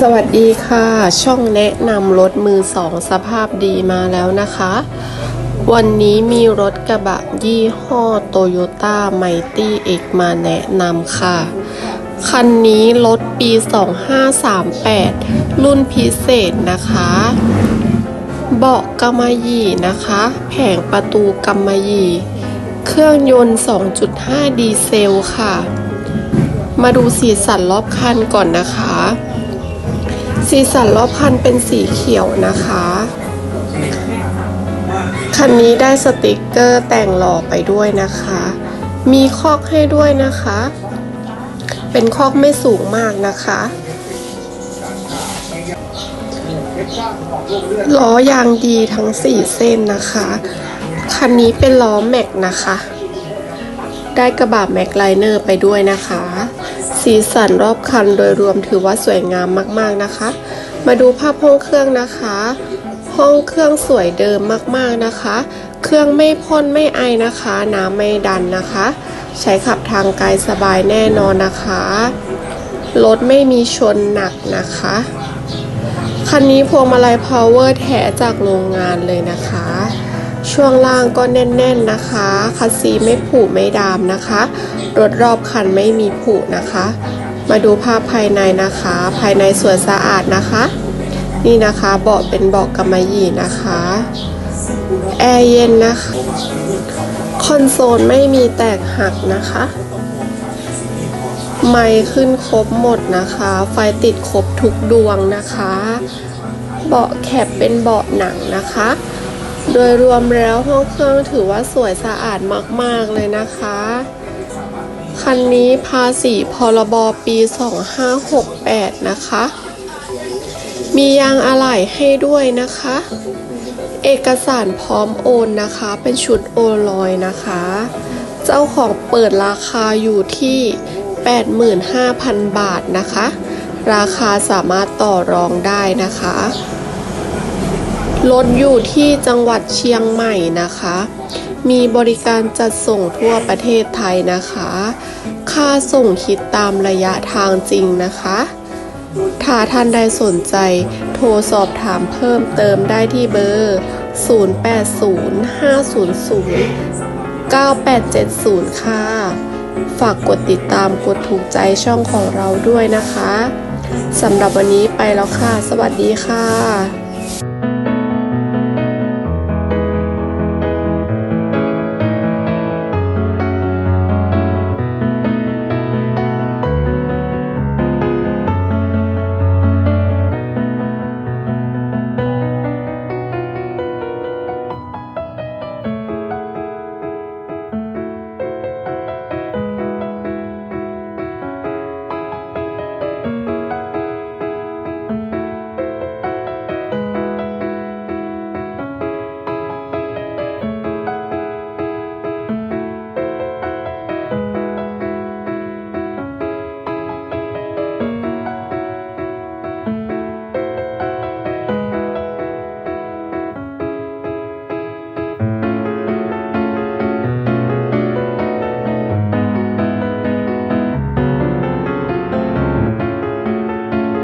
สวัสดีค่ะ ช่องแนะนำรถมือสองสภาพดีมาแล้วนะคะ วันนี้มีรถกระบะยี่ห้อโตโยต้าไมตี้เอกมาแนะนำค่ะ คันนี้รถปี 2538 รุ่นพิเศษนะคะ เบาะกำมะหยี่นะคะ แผงประตูกำมะหยี่ เครื่องยนต์ 2.5 ดีเซลค่ะ มาดูสีสันรอบคันก่อนนะคะ สีสันรอบคันเป็นสีเขียวนะคะ คันนี้ได้สติกเกอร์แต่งหล่อไปด้วยนะคะ มีคอกให้ด้วยนะคะ เป็นคอกไม่สูงมากนะคะล้อยางดีทั้ง 4 เส้นนะคะ คันนี้เป็นล้อแม็กนะคะ ได้กระบะแม็กไลเนอร์ไปด้วยนะคะ สีสันรอบคันโดยรวมถือว่าสวยงามมากๆนะคะ มาดูภาพห้องเครื่องนะคะ ห้องเครื่องสวยเดิมมากๆนะคะ เครื่องไม่พ่นไม่ไอนะคะ น้ำไม่ดันนะคะ ใช้ขับทางไกลสบายแน่นอนนะคะรถไม่มีชนหนักนะคะ คันนี้พวงมาลัยพาวเวอร์แท้จากโรงงานเลยนะคะ ช่วงล่างก็แน่น ๆนะคะ คัสซีไม่ผุไม่ดามนะคะ รถรอบคันไม่มีผุนะคะ มาดูภาพภายในนะคะ ภายในสวยสะอาดนะคะ นี่นะคะเบาะเป็นเบาะกำมะหยี่นะคะแอร์เย็นนะคะ คอนโซลไม่มีแตกหักนะคะไมค์ขึ้นครบหมดนะคะ ไฟติดครบทุกดวงนะคะ เบาะแคบเป็นเบาะหนังนะคะ โดยรวมแล้วห้องเครื่องถือว่าสวยสะอาดมาก ๆ เลยนะคะ คันนี้ภาษีพรบปี 2568 นะคะ มียางอะไหล่ให้ด้วยนะคะ เอกสารพร้อมโอนนะคะ เป็นชุดโอลอยนะคะ เจ้าของเปิดราคาอยู่ที่ 85,000 บาทนะคะ ราคาสามารถต่อรองได้นะคะ รถอยู่ที่จังหวัดเชียงใหม่นะคะ มีบริการจัดส่งทั่วประเทศไทยนะคะ ค่าส่งคิดตามระยะทางจริงนะคะ ถ้าท่านใดสนใจโทรสอบถามเพิ่มเติมได้ที่เบอร์ 0805009870 ค่ะ ฝากกดติดตามกดถูกใจช่องของเราด้วยนะคะสำหรับวันนี้ไปแล้วค่ะ สวัสดีค่ะ